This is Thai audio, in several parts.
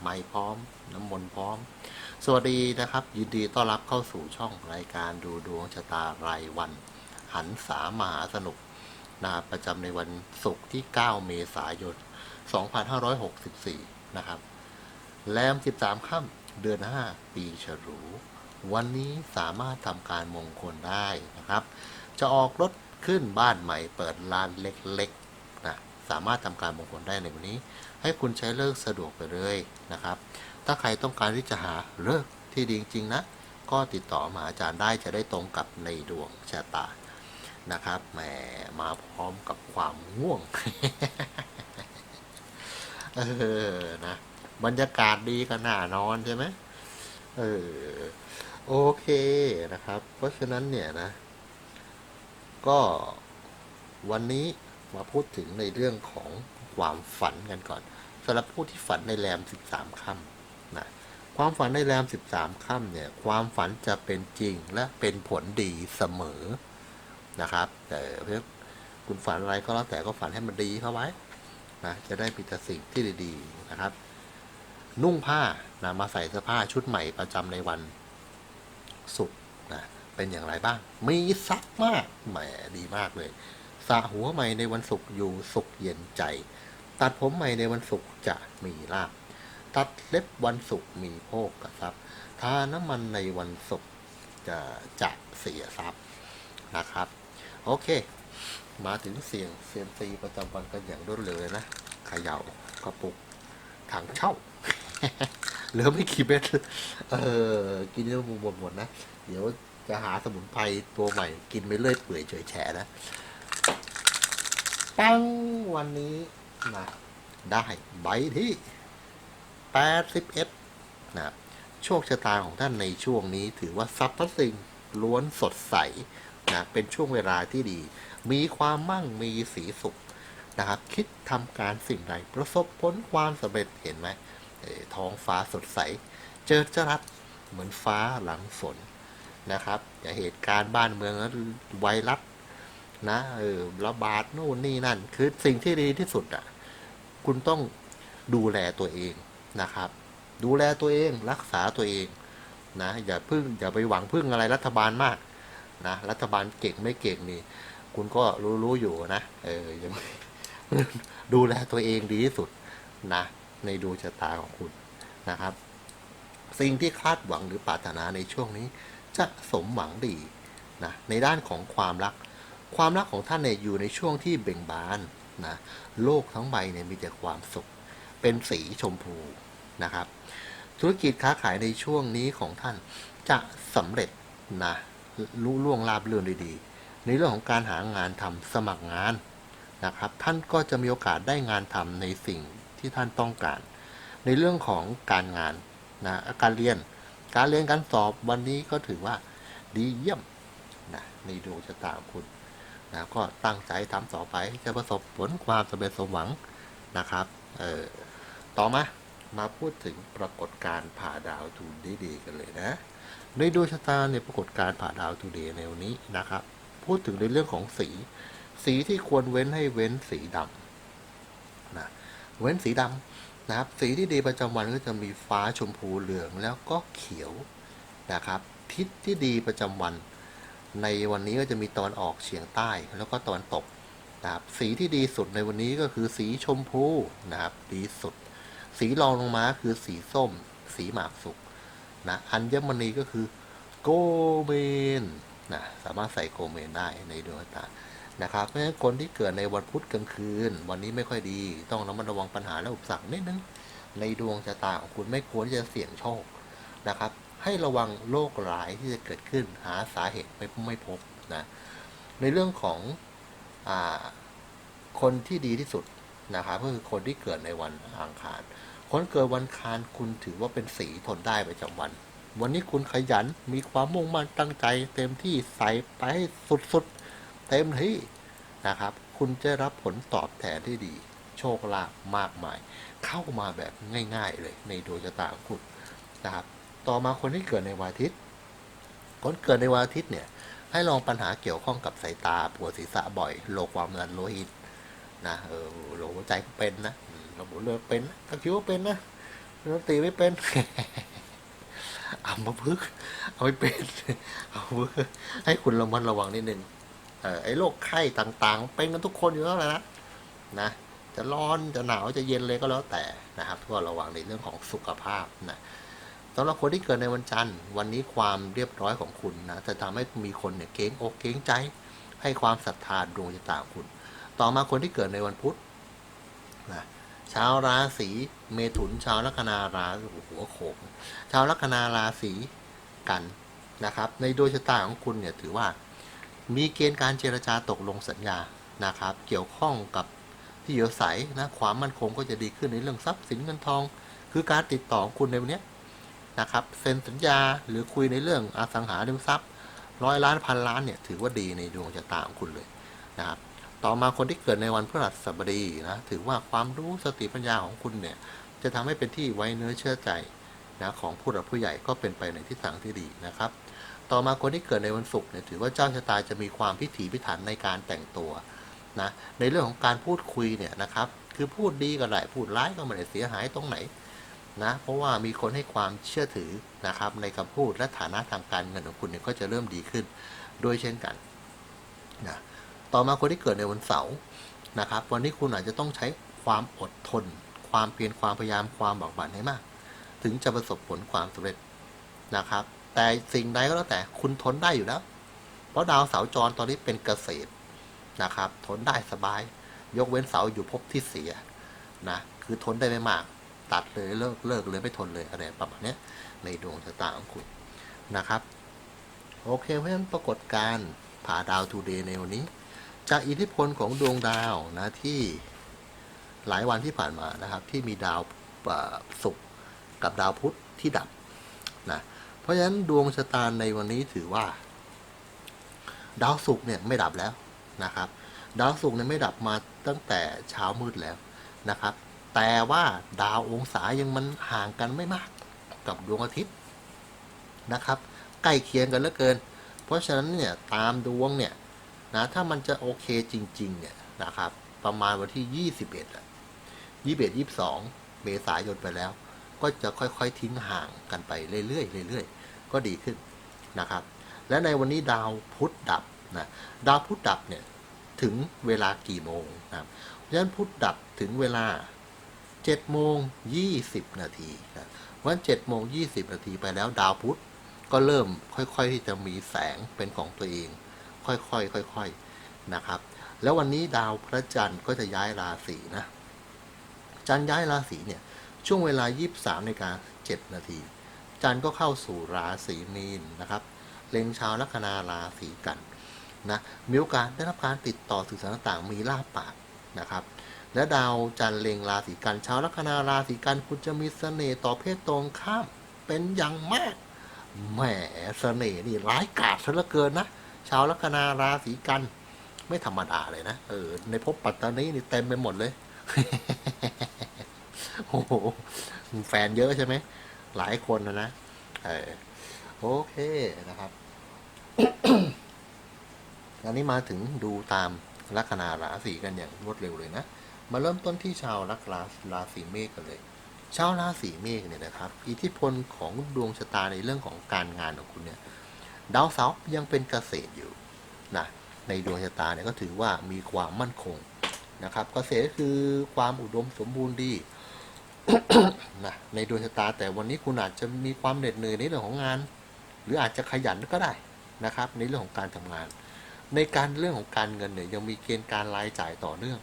ไม้พร้อม น้ำมนต์พร้อม สวัสดีนะครับ ยินดีต้อนรับเข้าสู่ช่องรายการดูดวงชะตารายวัน หันสามหาสนุกนะครับประจำในวันศุกร์ที่ 9 เมษายน 2564 นะครับ แรม 13 ค่ำเดือน 5 ปีฉลูวันนี้สามารถทำการมงคลได้นะครับ จะออกรถขึ้นบ้านใหม่เปิดร้านเล็กๆนะสามารถทำการมงคลได้ในวันนี้ ให้คุณใช้เลิกสะดวกไปเลยนะครับ ถ้าใครต้องการที่จะหาเลิกที่ดีจริงๆนะ ก็ติดต่อมาอาจารย์ได้จะได้ตรงกับในดวงชะตานะครับแหมมาพร้อมกับความง่วงเออนะบรรยากาศดีก็น่านอนใช่ไหมเออโอเคนะครับ เพราะฉะนั้นเนี่ยนะ ก็วันนี้มาพูดถึงในเรื่องของ ความฝันกันก่อนสำหรับผู้ที่ฝันในแรม 13ค่ำนะความฝันในแรม 13ค่ำเนี่ยความฝันจะเป็นจริงและเป็นผลดีเสมอนะครับแต่เพื่อคุณฝันอะไรก็แล้วแต่ก็ฝันให้มันดีเข้าไว้นะจะได้มีแต่สิ่งที่ดีๆนะครับ นุ่งผ้านะมาใส่เสื้อผ้าชุดใหม่ประจำในวันศุกร์นะเป็นอย่างไรบ้าง มีซักมากแหมดีมากเลยสระหัวใหม่ในวันศุกร์อยู่สุขเย็นใจ ตัดผมใหม่ในวันศุกร์จะมีลาบ ตัดเล็บวันศุกร์มีโภคทรัพย์ทาน้ำมันในวันศุกร์จะจะเสียทรัพย์นะครับ โอเค มาถึงเสียงเซียมซีประจำวันกันอย่างรวดเร็วเลยนะขย่ากระปุกถังเช่าเหลือไม่กี่เม็ดเออ กินแล้วหมดหมดๆนะ เดี๋ยวจะหาสมุนไพรตัวใหม่ กินไปเรื่อยเปื่อยเฉยแฉะนะปังวันนี้ นะได้ใบที่81นะครับโชคชะตาของท่านในช่วงนี้ถือว่าสรรพสิ่งล้วนสดใสนะเป็นช่วงเวลาที่ดี มีความมั่งมีสีสุขนะครับคิดทำการสิ่งใดประสบผลความสำเร็จเห็นไหมเออท้องฟ้าสดใส เจอจรัสเหมือนฟ้าหลังฝนนะครับอย่าเหตุการณ์บ้านเมืองนั้นไวรัสนะเออระบาดนู่นนี่นั่น คือสิ่งที่ดีที่สุดอะ คุณต้องดูแลตัวเองนะครับ ดูแลตัวเองรักษาตัวเองนะอย่าพึ่งอย่าไปหวังพึ่งอะไรรัฐบาลมากนะรัฐบาลเก่งไม่เก่งนี่ คุณก็รู้รู้อยู่นะเออยังดูแลตัวเองดีที่สุดนะในดวงชะตาของคุณนะครับ สิ่งที่คาดหวังหรือปรารถนาในช่วงนี้ จะสมหวังดีนะในด้านของความรัก ความรักของท่านเนี่ยอยู่ในช่วงที่เบ่งบาน นะโลกทั้งใบเนี่ยมีแต่ความสุข เป็นสีชมพูนะครับ ธุรกิจค้าขายในช่วงนี้ของท่านจะสำเร็จนะลุล่วงลาบเรื่องดีๆ ในเรื่องของการหางานทำสมัครงานนะครับ ท่านก็จะมีโอกาสได้งานทำในสิ่งที่ท่านต้องการ ในเรื่องของการงานนะการเรียนการเรียนการสอบวันนี้ก็ถือว่าดีเยี่ยมนะในดวงชะตาของคุณ นะก็ตั้งใจทำต่อไปจะประสบผลความสำเร็จสมหวังนะครับเออต่อมามาพูดถึงปรากฏการณ์ผ่าดาวทูดีๆกันเลยนะ ในดวงชะตาในปรากฏการณ์ผ่าดาวทูเดย์ในวันนี้นะครับ พูดถึงในเรื่องของสี สีที่ควรเว้นให้เว้นสีดำนะเว้นสีดำนะครับ สีที่ดีประจำวันก็จะมีฟ้าชมพูเหลืองแล้วก็เขียวนะครับ ทิศที่ดีประจำวัน ในวันนี้ก็จะมีตอนออกเฉียงใต้แล้วก็ตอนตกนะครับสีที่ดีสุดในวันนี้ก็คือสีชมพูนะครับดีสุด สีรองลงมาคือสีส้ม สีหมากสุกนะอัญมณีก็คือโกเมนนะสามารถใส่โกเมนได้ในดวงตานะครับเพราะฉะนั้นคนที่เกิดในวันพุธกลางคืน วันนี้ไม่ค่อยดี ต้องระมัดระวังปัญหาและอุปสรรคนิดนึงในดวงชะตาของคุณไม่ควรจะเสี่ยงโชคนะครับ ให้ระวังโรคร้ายที่จะเกิดขึ้นหาสาเหตุไม่ไม่พบนะในเรื่องของอคนที่ดีที่สุดนะครับก็คือคนที่เกิดในวันอังคาร คนเกิดวันคารคุณถือว่าเป็นสีทนได้ประจำวัน วันนี้คุณขยันมีความมุ่งมั่นตั้งใจ เต็มที่ใส่ไปให้สุดๆ เต็มที่นะครับ คุณจะรับผลตอบแทนที่ดี โชคลาภมากมาย เข้ามาแบบง่าย ๆ เลยในดวงชะตาของคุณนะครับ ต่อมาคนที่เกิดในวันอาทิตย์ คนเกิดในวันอาทิตย์เนี่ย ให้ลองปัญหาเกี่ยวข้องกับสายตาปวดศีรษะบ่อย โรคความดันโลหิตนะเออโรคหัวใจก็เป็นนะระบบเลือดเป็นนะตะคิวก็เป็นนะดนตรีไม่เป็นเอามาพึกเอาไม่เป็นเอาให้คุณระมัดระวังนิดนึงเออไอ้โรคไข้ต่างๆ เป็นกันทุกคนอยู่แล้วแหละนะนะจะร้อนจะหนาวจะเย็นเลยก็แล้วแต่นะครับก็ระวังในเรื่องของสุขภาพนะ สำหรับคนที่เกิดในวันจันทร์ วันนี้ความเรียบร้อยของคุณนะจะทำให้มีคนเนี่ยเกรงอกเกรงใจ ให้ความศรัทธาดวงชะตาคุณ ต่อมาคนที่เกิดในวันพุธนะชาวราศีเมถุนชาวลัคนาราศีหัวโขงชาวลัคนาราศีกันนะครับ ในดวงชะตาของคุณเนี่ยถือว่า มีเกณฑ์การเจรจาตกลงสัญญานะครับ เกี่ยวข้องกับที่อยู่อาศัยนะความมั่นคงก็จะดีขึ้นในเรื่องทรัพย์สินเงินทอง คือการติดต่อของคุณในวันนี้ นะครับเซ็นสัญญาหรือคุยในเรื่องอสังหาริมทรัพย์ร้อยล้านพันล้านเนี่ยถือว่าดีในดวงชะตาของคุณเลยนะครับต่อมาคนที่เกิดในวันพฤหัสบดีนะถือว่าความรู้สติปัญญาของคุณเนี่ยจะทำให้เป็นที่ไว้เนื้อเชื่อใจนะของผู้หลักผู้ใหญ่ก็เป็นไปในทิศทางที่ดีนะครับ ต่อมาคนที่เกิดในวันศุกร์เนี่ยถือว่าเจ้าชะตาจะมีความพิถีพิถันในการแต่งตัวนะในเรื่องของการพูดคุยเนี่ยนะครับคือพูดดีก็ได้พูดร้ายก็ไม่ได้เสียหายตรงไหน นะเพราะว่ามีคนให้ความเชื่อถือนะครับในคำพูดและฐานะทางการเงินของคุณเนี่ยก็จะเริ่มดีขึ้นด้วยเช่นกันนะต่อมาคนที่เกิดในวันเสาร์นะครับ วันนี้คุณอาจจะต้องใช้ความอดทน ความเพียรความพยายามความบักบั่นให้มาก ถึงจะประสบผลความสำเร็จนะครับ แต่สิ่งใดก็แล้วแต่คุณทนได้อยู่แล้วเพราะดาวเสาร์จรตอนนี้เป็นเกษตรนะครับ ทนได้สบาย ยกเว้นเสาอยู่ภพที่เสียนะคือทนได้ไม่มาก ตัดเลยเลิกเลิกเลยไม่ทนเลยอะไรประมาณนี้ในดวงชะตาของคุณนะครับ โอเคเพราะฉะนั้นปรากฏการณ์ผ่าดาวทูเดย์ในวันนี้ จากอิทธิพลของดวงดาวนะที่หลายวันที่ผ่านมานะครับ ที่มีดาวศุกร์กับดาวพุธที่ดับนะเพราะฉะนั้นดวงชะตาในวันนี้ถือว่า ดาวศุกร์เนี่ยไม่ดับแล้วนะครับ ดาวศุกร์เนี่ยไม่ดับมาตั้งแต่เช้ามืดแล้วนะครับ แต่ว่าดาวองศายังมันห่างกันไม่มากกับดวงอาทิตย์นะครับ ใกล้เคียงกันเหลือเกิน เพราะฉะนั้นเนี่ยตามดวงเนี่ยนะถ้ามันจะโอเคจริงๆเนี่ยนะครับประมาณวันที่ 21อะ21 22 เมษายนไปแล้ว ก็จะค่อยๆทิ้งห่างกันไปเรื่อยๆเรื่อยๆ ก็ดีขึ้นนะครับ และในวันนี้ดาวพุธดับนะดาวพุธดับเนี่ยถึงเวลากี่โมงนะเพราะฉะนั้นพุธดับถึงเวลา 7โมง20 นาทีนะวัน7โมง20 นาทีไปแล้วดาวพุธก็เริ่มค่อยๆที่จะมีแสงเป็นของตัวเอง ค่อยๆค่อยๆนะครับ แล้ววันนี้ดาวพระจันทร์ก็จะย้ายราศีนะ จันทร์ย้ายราศีเนี่ยช่วงเวลา 23นาฬิกา7นาทีจันทร์ก็เข้าสู่ราศีมีนนะครับ เล็งชาวลัคนาราศีกันนะมีโอกาสได้รับการติดต่อสื่อสารต่างมีลาภปากนะครับ และดาวจันทร์เล็งราศีกันชาวลัคนาราศีกันคุณจะมีเสน่ห์ต่อเพศตรงข้ามเป็นอย่างมากแหมเสน่ห์นี่ร้ายกาจซะเหลือเกินนะชาวลัคนาราศีกันไม่ธรรมดาเลยนะเออในภพปัตตานีนี่เต็มไปหมดเลยโอ้โหแฟนเยอะใช่ไหมหลายคนนะนะเออโอเคนะครับ อันนี้มาถึงดูตามลัคนาราศีกันอย่างรวดเร็วเลยนะ มาเริ่มต้นที่ชาวลัคนาราศีเมษกันเลย ชาวราศีเมษเนี่ยนะครับอิทธิพลของดวงชะตาในเรื่องของการงานของคุณเนี่ยดาวเสาร์ยังเป็นเกษตรอยู่นะในดวงชะตาเนี่ยก็ถือว่ามีความมั่นคงนะครับ เกษตรคือความอุดมสมบูรณ์ดีนะในดวงชะตาแต่วันนี้คุณอาจจะมีความเหน็ดเหนื่อยในเรื่องของงาน หรืออาจจะขยันก็ได้นะครับ ในเรื่องของการทำงาน ในการเรื่องของการเงินเนี่ยยังมีเกณฑ์การรายจ่ายต่อเนื่อง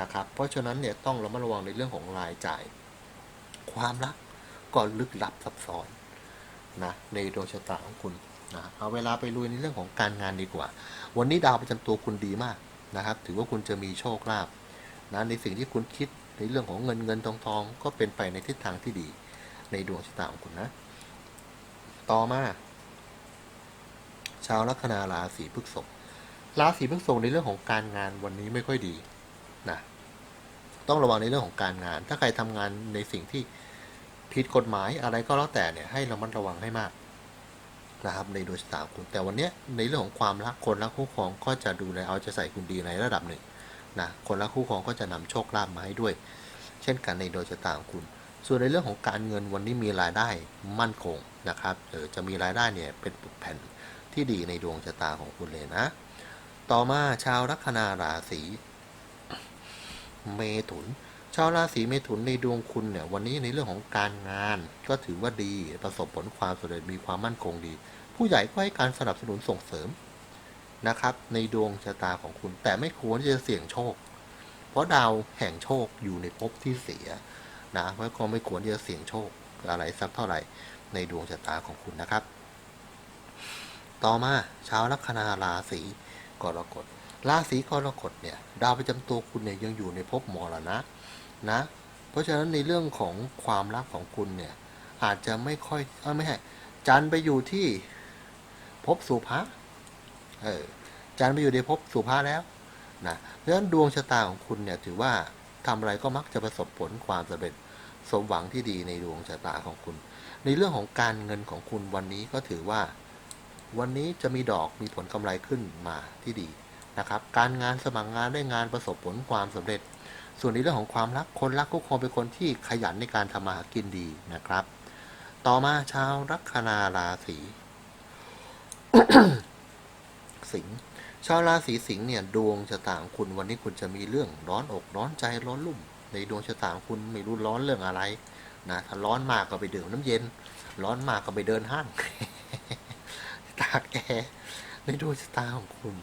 นะครับ เพราะฉะนั้นเนี่ยต้องระมัดระวังในเรื่องของรายจ่าย ความรักก็ลึกลับซับซ้อนนะในดวงชะตาของคุณนะเอาเวลาไปลุยในเรื่องของการงานดีกว่า วันนี้ดาวประจำตัวคุณดีมากนะครับ ถือว่าคุณจะมีโชคลาภนะในสิ่งที่คุณคิดในเรื่องของเงินเงินทองทองก็เป็นไปในทิศทางที่ดี ในดวงชะตาของคุณนะ ต่อมา ชาวลัคนาราศีพฤษภราศีพฤษภในเรื่องของการงานวันนี้ไม่ค่อยดี นะต้องระวังในเรื่องของการงาน ถ้าใครทำงานในสิ่งที่ผิดกฎหมายอะไรก็แล้วแต่เนี่ยให้ระมัดระวังให้มากนะครับในดวงชะตาคุณแต่วันนี้ในเรื่องของความรักคนรักคู่ครองก็จะดูแลเอาจะใส่คุณดีในระดับหนึ่งนะคนรักคู่ครองก็จะนำโชคลาภมาให้ด้วย เช่นกันในดวงชะตาของคุณ ส่วนในเรื่องของการเงินวันนี้มีรายได้มั่นคงนะครับเออจะมีรายได้เนี่ยเป็นปึกแผ่นที่ดีในดวงชะตาของคุณเลยนะ ต่อมาชาวลัคนาราศี เมถุน ชาวราศีเมถุนในดวงคุณเนี่ยวันนี้ในเรื่องของการงาน ก็ถือว่าดีประสบผลความสำเร็จมีความมั่นคงดี ผู้ใหญ่ก็ให้การสนับสนุนส่งเสริมนะครับในดวงชะตาของคุณ แต่ไม่ควรจะเสี่ยงโชค เพราะดาวแห่งโชคอยู่ในภพที่เสียนะเพราะก็ไม่ควรจะเสี่ยงโชคอะไรสักเท่าไหร่ในดวงชะตาของคุณนะครับ ต่อมาชาวลัคนาราศีกรกฎ ราศีกรกฎเนี่ย ดาวประจำตัวคุณเนี่ยยังอยู่ในภพมรณะนะ เพราะฉะนั้นในเรื่องของความรักของคุณเนี่ย อาจจะไม่ค่อยเอ้ยไม่ใช่จันทร์ไปอยู่ที่ภพสุภะเออจันทร์ไปอยู่ในภพสุภะแล้วนะเพราะฉะนั้นดวงชะตาของคุณเนี่ยถือว่าทำอะไรก็มักจะประสบผลความสำเร็จสมหวังที่ดีในดวงชะตาของคุณ ในเรื่องของการเงินของคุณวันนี้ก็ถือว่า วันนี้จะมีดอกมีผลกำไรขึ้นมาที่ดี นะครับ การงานสมัครงานได้งานประสบผลความสำเร็จ ส่วนในเรื่องของความรักคนรักก็คงเป็นคนที่ขยันในการทำมาหากินดีนะครับ ต่อมาชาวลัคนาราศีสิงห์ชาวราศีสิงห์เนี่ยดวงชะตาของคุณวันนี้คุณจะมีเรื่องร้อนอกร้อนใจร้อนรุ่ม ในดวงชะตาของคุณไม่รู้ร้อนเรื่องอะไรนะถ้าร้อนมากก็ไปดื่มน้ำเย็น ร้อนมากก็ไปเดินห้างตากแอร์ในดวงชะตาของคุณ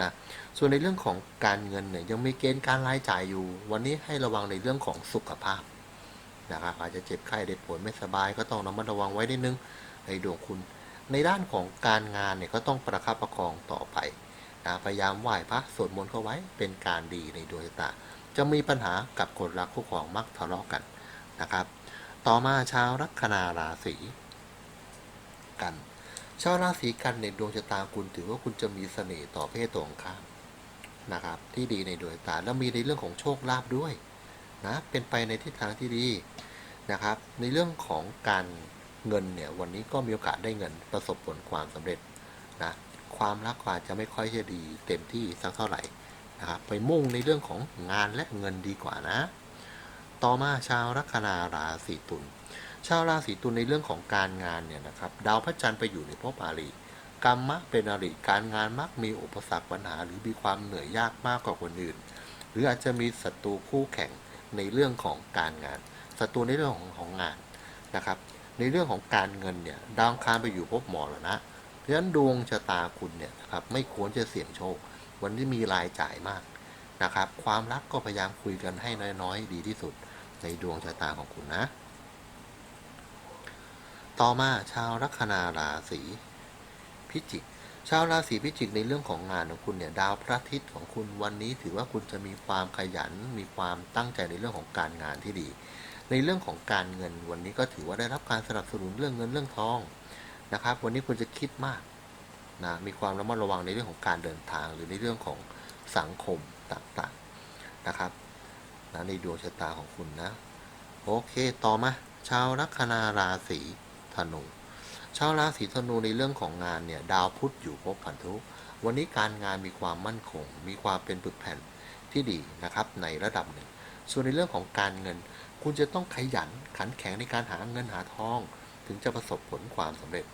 นะส่วนในเรื่องของการเงินเนี่ยยังมีเกณฑ์การรายจ่ายอยู่ วันนี้ให้ระวังในเรื่องของสุขภาพนะครับอาจจะเจ็บไข้ได้ป่วยไม่สบาย ก็ต้องระมัดระวังไว้นิดนึงในดวงคุณ ในด้านของการงานเนี่ยก็ต้องประคับประคองต่อไปนะพยายามไหว้พระสวดมนต์เข้าไว้เป็นการดีในดวงชะตาจะมีปัญหากับคนรักคู่ครองมักทะเลาะกันนะครับ ต่อมาชาวลัคนาราศีกัน ชาวราศีกันในดวงชะตาคุณถือว่าคุณจะมีเสน่ห์ต่อเพศตรงข้ามนะครับ ที่ดีในดวงชะตาแล้วมีในเรื่องของโชคลาภด้วยนะเป็นไปในทิศทางที่ดีนะครับ ในเรื่องของการเงินเนี่ยวันนี้ก็มีโอกาสได้เงินประสบผลความสำเร็จนะความรักก็อาจจะไม่ค่อยจะดีเต็มที่สักเท่าไหร่นะครับไปมุ่งในเรื่องของงานและเงินดีกว่านะ ต่อมาชาวลัคนาราศีตุล ชาวราศีตุลในเรื่องของการงานเนี่ยนะครับ ดาวพระจันทร์ไปอยู่ในภพอาริกรรมะเป็นอาริการงานมักมีอุปสรรคปัญหา หรือมีความเหนื่อยยากมากกว่าคนอื่น หรืออาจจะมีศัตรูคู่แข่งในเรื่องของการงานศัตรูในเรื่องของของงานนะครับ ในเรื่องของการเงินเนี่ยดาวคารไปอยู่ภพหมอแล้วนะเพราะฉะนั้นดวงชะตาคุณเนี่ยนะครับไม่ควรจะเสี่ยงโชค วันนี้มีรายจ่ายมากนะครับ ความรักก็พยายามคุยกันให้น้อยๆ ดีที่สุด ในดวงชะตาของคุณนะ ต่อมาชาวลัคนาราศีพิจิก ชาวราศีพิจิกในเรื่องของงานของคุณเนี่ยดาวพระอาทิตย์ของคุณวันนี้ถือว่าคุณจะมีความขยัน มีความตั้งใจในเรื่องของการงานที่ดี ในเรื่องของการเงินวันนี้ก็ถือว่าได้รับการสนับสนุนเรื่องเงินเรื่องทองนะครับ วันนี้คุณจะคิดมากนะมีความระมัดระวังในเรื่องของการเดินทาง หรือในเรื่องของสังคมต่างๆนะครับนะในดวงชะตาของคุณนะ โอเคต่อมาชาวลัคนาราศี ธนู ชาวราศีธนูในเรื่องของงานเนี่ยดาวพุธอยู่ภพพันธุ วันนี้การงานมีความมั่นคง มีความเป็นปึกแผ่นที่ดีนะครับในระดับหนึ่ง ส่วนในเรื่องของการเงิน คุณจะต้องขยันขันแข็งในการหาเงินหาทอง ถึงจะประสบผลความสำเร็จ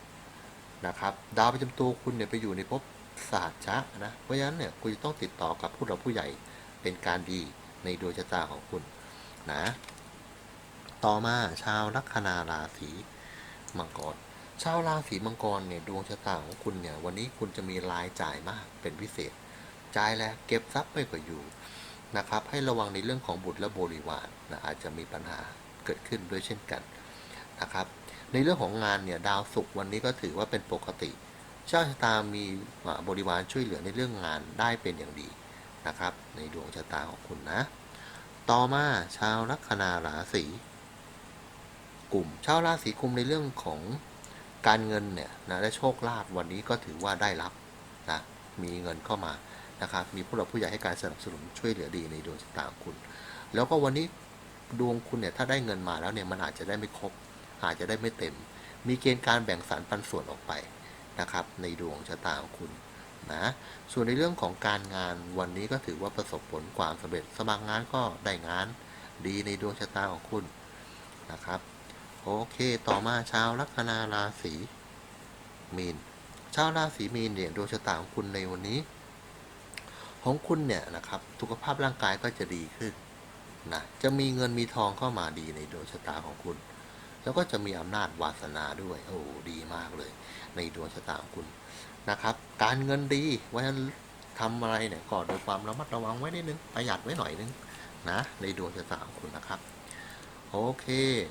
นะครับดาวประจำตัวคุณเนี่ยไปอยู่ในภพศาสตร์จะนะเพราะฉะนั้นเนี่ยคุณจะต้องติดต่อกับผู้หลักผู้ใหญ่เป็นการดีในดวงชะตาของคุณนะ ต่อมาชาวลัคนาราศี มังกร ชาวราศีมังกรเนี่ยดวงชะตาของคุณเนี่ยวันนี้คุณจะมีรายจ่ายมากเป็นพิเศษ จ่ายแล้วเก็บทรัพย์ไม่ก็อยู่นะครับ ให้ระวังในเรื่องของบุตรและบริวารนะอาจจะมีปัญหาเกิดขึ้นด้วยเช่นกันนะครับ ในเรื่องของงานเนี่ยดาวศุกร์วันนี้ก็ถือว่าเป็นปกติเจ้าชะตามีบริวารช่วยเหลือในเรื่องงานได้เป็นอย่างดีนะครับ ในดวงชะตาของคุณนะ ต่อมาชาวลัคนาราศี กลุ่มชาวราศีกุมในเรื่องของการเงินเนี่ยนะและโชคลาภวันนี้ก็ถือว่าได้รับนะมีเงินเข้ามานะครับมีผู้หลักผู้ใหญ่ให้การสนับสนุนช่วยเหลือดีในดวงชะตาของคุณ แล้วก็วันนี้ดวงคุณเนี่ยถ้าได้เงินมาแล้วเนี่ยมันอาจจะได้ไม่ครบ อาจจะได้ไม่เต็ม มีเกณฑ์การแบ่งสรรปันส่วนออกไปนะครับในดวงชะตาของคุณนะส่วนในเรื่องของการงานวันนี้ก็ถือว่าประสบผลความสำเร็จสมัครงานก็ได้งานดีในดวงชะตาของคุณนะครับ โอเค ต่อมาชาวลัคนาราศีมีน ชาวราศีมีนเนี่ยดวงชะตาของคุณในวันนี้ ของคุณเนี่ยนะครับ สุขภาพร่างกายก็จะดีขึ้นนะ จะมีเงินมีทองเข้ามาดีในดวงชะตาของคุณ แล้วก็จะมีอำนาจวาสนาด้วย โอ้ดีมากเลย ในดวงชะตาของคุณนะครับ การเงินดีเพราะฉะนั้นทำอะไรเนี่ยก็โดยความระมัดระวังไว้นิดนึง ประหยัดไว้หน่อยนึงนะ ในดวงชะตาของคุณนะครับ โอเค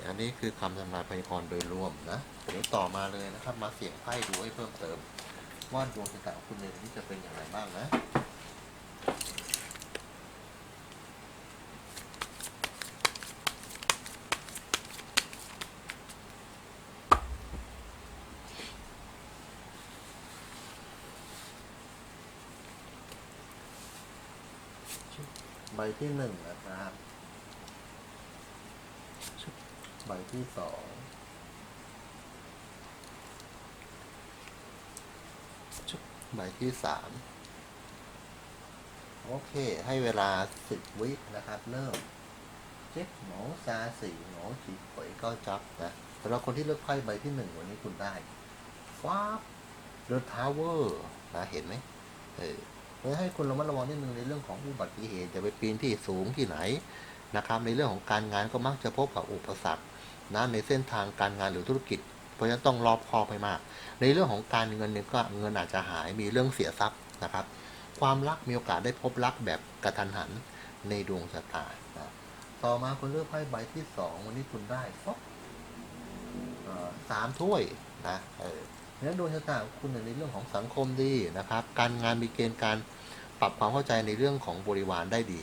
อันนี้คือคำทำนายพยากรณ์โดยรวมนะ เดี๋ยวต่อมาเลยนะครับ มาเสี่ยงไพ่ดูให้เพิ่มเติม ว่าดวงชะตาของคุณในวันนี้จะเป็นอย่างไรบ้างนะใบที่หนึ่งนะครับ ใบ ที่สองชุบใบที่สามโอเค ให้เวลาสิบวินะครับ เริ่มเจ็ดหมอซาสีหมอจีปอยก็จับนะสำหรับคนที่เลือกไพ่ใบที่หนึ่งวันนี้คุณได้ฟ้าเดอะทาวเวอร์นะเห็นไหมเออเพื่อให้คุณระมัดระวังนิดนึงในเรื่องของอุบัติเหตุจะไปปีนที่สูงที่ไหนนะครับ ในเรื่องของการงานก็มักจะพบกับอุปสรรค นะในเส้นทางการงานหรือธุรกิจ เพราะฉะนั้นต้องรอบคอบให้มาก ในเรื่องของการเงินเนี่ยก็เงินอาจจะหายมีเรื่องเสียทรัพย์นะครับ ความรักมีโอกาสได้พบรักแบบกระทันหันในดวงชะตานะต่อมาคุณเลือกไพ่ใบที่สองวันนี้คุณได้ฟอกสามถ้วยนะเออเพราะฉะนั้นดวงชะตาคุณในเรื่องของสังคมดีนะครับ การงานมีเกณฑ์การปรับความเข้าใจในเรื่องของบริวารได้ดี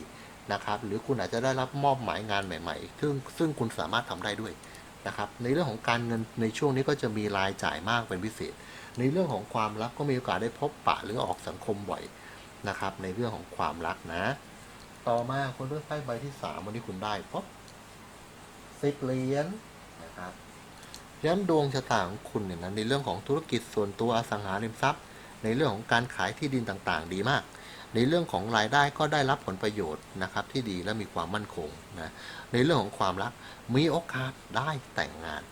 นะครับ หรือคุณอาจจะได้รับมอบหมายงานใหม่ ๆ ซึ่งซึ่งคุณสามารถทำได้ด้วยนะครับ ในเรื่องของการเงินในช่วงนี้ก็จะมีรายจ่ายมากเป็นพิเศษ ในเรื่องของความรักก็มีโอกาสได้พบปะหรือออกสังคมบ่อยนะครับ ในเรื่องของความรักนะ ต่อมาคนเลือกไพ่ใบที่สามวันนี้คุณได้พบสิบเหรียญนะครับย้ำดวงชะตาของคุณเนี่ยนะในเรื่องของธุรกิจส่วนตัวอสังหาริมทรัพย์ ในเรื่องของการขายที่ดินต่างๆ ดีมาก ในเรื่องของรายได้ก็ได้รับผลประโยชน์นะครับที่ดีและมีความมั่นคงนะในเรื่องของความรักมีโอกาสได้แต่งงาน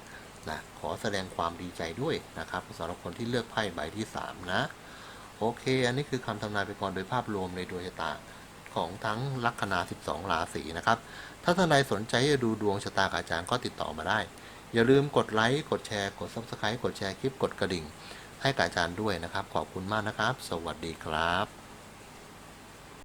นะขอแสดงความดีใจด้วยนะครับสำหรับคนที่เลือกไพ่ใบที่สามนะ โอเค อันนี้คือคำทำนายไปก่อนโดยภาพรวมในดวงชะตาของทั้งลัคนา 12 ราศีนะครับ ถ้าท่านใดสนใจจะดูดวงชะตากับอาจารย์ก็ติดต่อมาได้ อย่าลืมกดไลค์ กดแชร์ กด Subscribe กดแชร์คลิป กดกระดิ่ง ให้กับอาจารย์ด้วยนะครับ ขอบคุณมากนะครับ สวัสดีครับ